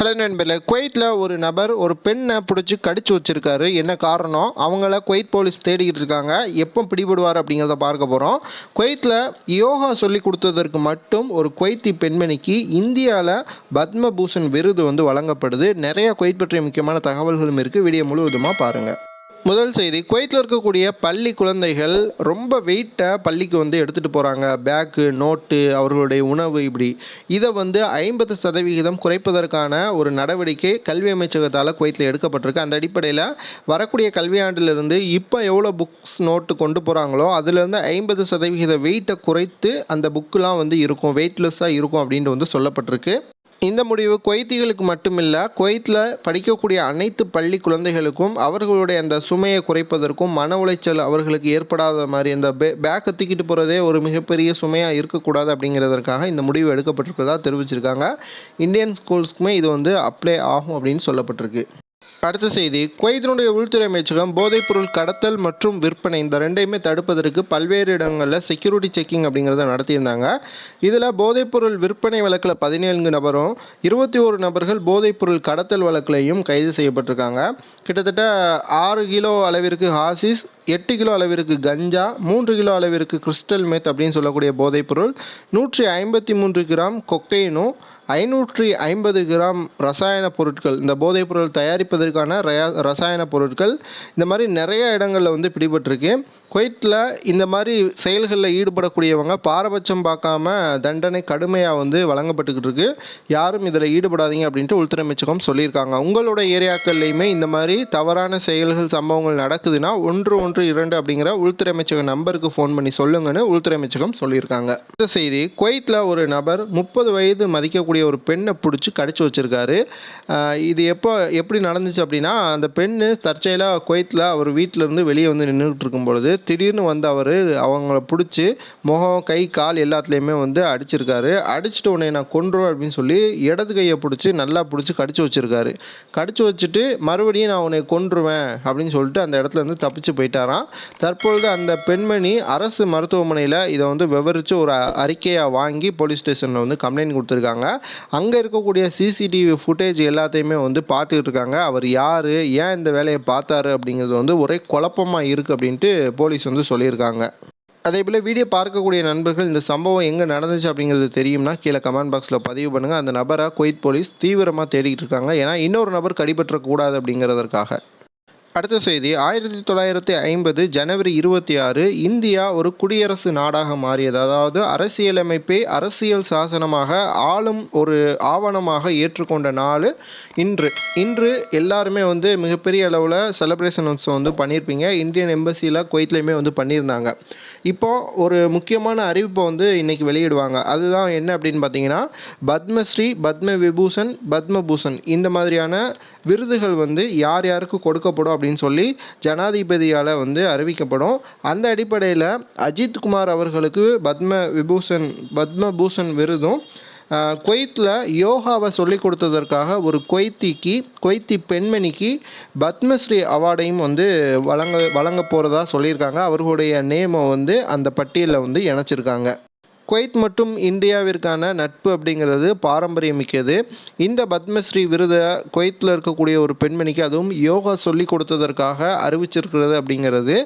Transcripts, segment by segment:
Hello நண்பர்களே குவைத்தில் ஒரு நபர் ஒரு பெண்ணை பிடிச்சி கடிச்சு வச்சுருக்காரு. என்ன காரணம்? அவங்கள குவைத் போலீஸ் தேடிக்கிட்டு இருக்காங்க. எப்போ பிடிபடுவார் அப்படிங்கிறத பார்க்க போகிறோம் குவைத்தில் யோகா சொல்லி கொடுத்ததற்கு மட்டும் ஒரு குவைத்தி பெண்மணிக்கு இந்தியாவில் பத்மபூஷன் விருது வந்து வழங்கப்படுது. நிறைய குவைத் பற்றிய முக்கியமான தகவல்களும் இருக்குது வீடியோ முழுவதுமாக பாருங்கள் முதல் செய்தி. குவைத்தில் இருக்கக்கூடிய பள்ளி குழந்தைகள் ரொம்ப வெயிட்டை பள்ளிக்கு வந்து எடுத்துகிட்டு போகிறாங்க பேக்கு நோட்டு அவர்களுடைய உணவு இப்படி. இதை வந்து ஐம்பது சதவிகிதம் குறைப்பதற்கான ஒரு நடவடிக்கை கல்வி அமைச்சகத்தால் குவைத்தில் எடுக்கப்பட்டிருக்கு. அந்த அடிப்படையில் வரக்கூடிய கல்வியாண்டிலிருந்து இப்போ எவ்வளோ புக்ஸ் நோட்டு கொண்டு போகிறாங்களோ அதுலேருந்து ஐம்பது சதவிகித வெயிட்டை குறைத்து அந்த புக்கெலாம் வந்து இருக்கும். வெயிட்லெஸ்ஸாக இருக்கும் அப்படின்ட்டு வந்து சொல்லப்பட்டிருக்கு. இந்த முடிவு குவைத்திகளுக்கு மட்டுமில்லை குவைத்தில் படிக்கக்கூடிய அனைத்து பள்ளி குழந்தைகளுக்கும் அவர்களுடைய அந்த சுமையை குறைப்பதற்கும் மன உளைச்சல் அவர்களுக்கு ஏற்படாத மாதிரி அந்த பே பேக்கை தூக்கிட்டு போகிறதே ஒரு மிகப்பெரிய சுமையாக இருக்கக்கூடாது அப்படிங்கிறதற்காக இந்த முடிவு எடுக்கப்பட்டிருக்கிறதா தெரிவிச்சிருக்காங்க. இந்தியன் ஸ்கூல்ஸ்க்குமே இது வந்து அப்ளை ஆகும் அப்படின்னு சொல்லப்பட்டிருக்கு. அடுத்த செய்தி. குவைத்தினுடைய உள்துறை அமைச்சகம் போதைப்பொருள் கடத்தல் மற்றும் விற்பனை இந்த ரெண்டையுமே தடுப்பதற்கு பல்வேறு இடங்களில் செக்யூரிட்டி செக்கிங் அப்படிங்கிறத நடத்தியிருந்தாங்க. இதில் போதைப்பொருள் விற்பனை வழக்கில் பதினேழு நபரும் இருபத்தி ஒரு நபர்கள் போதைப்பொருள் கடத்தல் வழக்கிலையும் கைது செய்யப்பட்டிருக்காங்க. கிட்டத்தட்ட ஆறு கிலோ அளவிற்கு ஹாசிஸ் எட்டு கிலோ அளவிற்கு கஞ்சா மூன்று கிலோ அளவிற்கு கிறிஸ்டல் மெத் அப்படின்னு சொல்லக்கூடிய போதைப்பொருள் நூற்றி ஐம்பத்தி மூன்று கிராம் கொக்கைனும் ஐநூற்றி ஐம்பது கிராம் ரசாயன பொருட்கள் இந்த போதைப் பொருள் தயாரிப்பதற்கான ரயா ரசாயன பொருட்கள் இந்த மாதிரி நிறைய இடங்களில் வந்து பிடிபட்டிருக்கு. குவைத்தில் இந்த மாதிரி செயல்களில் ஈடுபடக்கூடியவங்க பாரபட்சம் பார்க்காம தண்டனை கடுமையாக வந்து வழங்கப்பட்டுக்கிட்டு இருக்கு யாரும் இதில் ஈடுபடாதீங்க அப்படின்ட்டு உள்துறை அமைச்சகம் சொல்லியிருக்காங்க. உங்களோட ஏரியாக்கள்லையுமே இந்த மாதிரி தவறான செயல்கள் சம்பவங்கள் நடக்குதுன்னா ஒன்று ஒன்று இரண்டு அப்படிங்கிற உள்துறை அமைச்சக நம்பருக்கு ஃபோன் பண்ணி சொல்லுங்கன்னு உள்துறை அமைச்சகம் சொல்லியிருக்காங்க. இந்த செய்தி குவைத்தில் ஒரு நபர் முப்பது வயது மதிக்கக்கூடிய ஒரு பெண்ணை பிடிச்சி கடிச்சு வச்சிருக்காரு. இது எப்போ எப்படி நடந்துச்சு அப்படின்னா அந்த பெண்ணு தற்செயலாக குவைத்தில் அவர் வீட்டிலேருந்து வெளியே வந்து நின்றுட்டு இருக்கும் பொழுது திடீர்னு வந்து அவர் அவங்கள பிடிச்சி முகம் கை கால் எல்லாத்துலேயுமே வந்து அடிச்சிருக்காரு. அடிச்சிட்டு உடனே நான் கொன்றுவேன் அப்படின்னு சொல்லி இடது கையை பிடிச்சி நல்லா பிடிச்சி கடிச்சு வச்சுருக்காரு. கடிச்சு வச்சுட்டு மறுபடியும் நான் உன்னை கொன்றுவேன் அப்படின்னு சொல்லிட்டு அந்த இடத்துல இருந்து தப்பிச்சு போயிட்டாராம். தற்பொழுது அந்த பெண்மணி அரசு மருத்துவமனையில் இதை வந்து விவரித்து ஒரு அறிக்கையாக வாங்கி போலீஸ் ஸ்டேஷனில் வந்து கம்ப்ளைண்ட் கொடுத்துருக்காங்க. அங்கே இருக்கக்கூடிய சிசிடிவி ஃபுட்டேஜ் எல்லாத்தையுமே வந்து பார்த்துக்கிட்டு இருக்காங்க. அவர் யார்? ஏன் இந்த வேலையை பார்த்தாரு? அப்படிங்கிறது வந்து ஒரே குழப்பமாக இருக்குது அப்படின்ட்டு போலீஸ் வந்து சொல்லியிருக்காங்க. அதே போல் வீடியோ பார்க்கக்கூடிய நண்பர்கள் இந்த சம்பவம் எங்கே நடந்துச்சு அப்படிங்கிறது தெரியும்னா கீழே கமெண்ட் பாக்ஸில் பதிவு பண்ணுங்கள் அந்த நபரை குவைத் போலீஸ் தீவிரமாக தேடிக்கிட்டு இருக்காங்க. ஏன்னா இன்னொரு நபர் கடிபற்றக்கூடாது அப்படிங்கிறதற்காக. அடுத்த செய்தி. ஆயிரத்தி தொள்ளாயிரத்தி ஐம்பது ஜனவரி இருபத்தி ஆறு இந்தியா ஒரு குடியரசு நாடாக மாறியது. அதாவது அரசியலமைப்பை அரசியல் சாசனமாக ஆளும் ஒரு ஆவணமாக ஏற்றுக்கொண்ட நாள் இன்று. இன்று எல்லாருமே வந்து மிகப்பெரிய அளவில் செலப்ரேஷன்ஸ் வந்து பண்ணியிருப்பீங்க இந்தியன் எம்பசியில் குவைத்லேயுமே வந்து பண்ணியிருந்தாங்க இப்போ ஒரு முக்கியமான அறிவிப்பை வந்து இன்றைக்கி வெளியிடுவாங்க. அதுதான் என்ன அப்படின்னு பார்த்தீங்கன்னா பத்மஸ்ரீ பத்ம விபூஷன் பத்மபூஷன் இந்த மாதிரியான விருதுகள் வந்து யார் யாருக்கு கொடுக்கப்படும் அப்படின்னு சொல்லி ஜனாதிபதியால் வந்து அறிவிக்கப்படும். அந்த அடிப்படையில் அஜித் குமார் அவர்களுக்கு பத்ம விபூஷன் பத்மபூஷன் விருதும் குவைத்தில் யோகாவை சொல்லிக் கொடுத்ததற்காக ஒரு குவைத்திக்கு குவைத்தி பெண்மணிக்கு பத்மஸ்ரீ அவார்டையும் வந்து வழங்க வழங்க போகிறதா சொல்லியிருக்காங்க. அவர்களுடைய நேமை வந்து அந்த பட்டியலில் வந்து இணைச்சிருக்காங்க. குவைத் மற்றும் இந்தியாவிற்கான நட்பு அப்படிங்கிறது பாரம்பரியமிக்கது. இந்த பத்மஸ்ரீ விருதை குவைத்தில் இருக்கக்கூடிய ஒரு பெண்மணிக்கு அதுவும் யோகா சொல்லி கொடுத்ததற்காக அறிவிச்சிருக்கிறது அப்படிங்கிறது.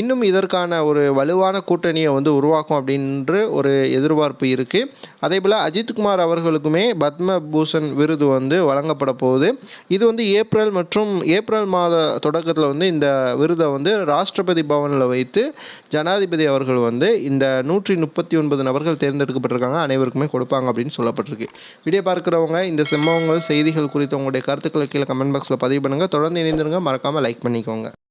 இன்னும் இதற்கான ஒரு வலுவான கூட்டணியை வந்து உருவாக்கும் அப்படின்ற ஒரு எதிர்பார்ப்பு இருக்குது அதே போல் அஜித்குமார் அவர்களுக்குமே பத்ம பூஷன் விருது வந்து வழங்கப்பட போகுது. இது வந்து ஏப்ரல் மற்றும் ஏப்ரல் மாத தொடக்கத்தில் வந்து இந்த விருதை வந்து ராஷ்டிரபதி பவனில் வைத்து ஜனாதிபதி அவர்கள் வந்து இந்த நூற்றி முப்பத்தி ஒன்பது நபர்கள் நபர்கள் தேர்ந்தெடுக்கப்பட்டிருக்காங்க அனைவருக்குமே கொடுப்பாங்க அப்படின்னு சொல்லப்பட்டிருக்கு. வீடியோ பார்க்குறவங்க இந்த சம்பவங்கள் செய்திகள் குறித்து உங்களுடைய கருத்துக்களை கீழே கமெண்ட் பாக்ஸில் பதிவு பண்ணுங்கள் தொடர்ந்து இணைந்திருங்க. மறக்காமல் லைக் பண்ணிக்கோங்க.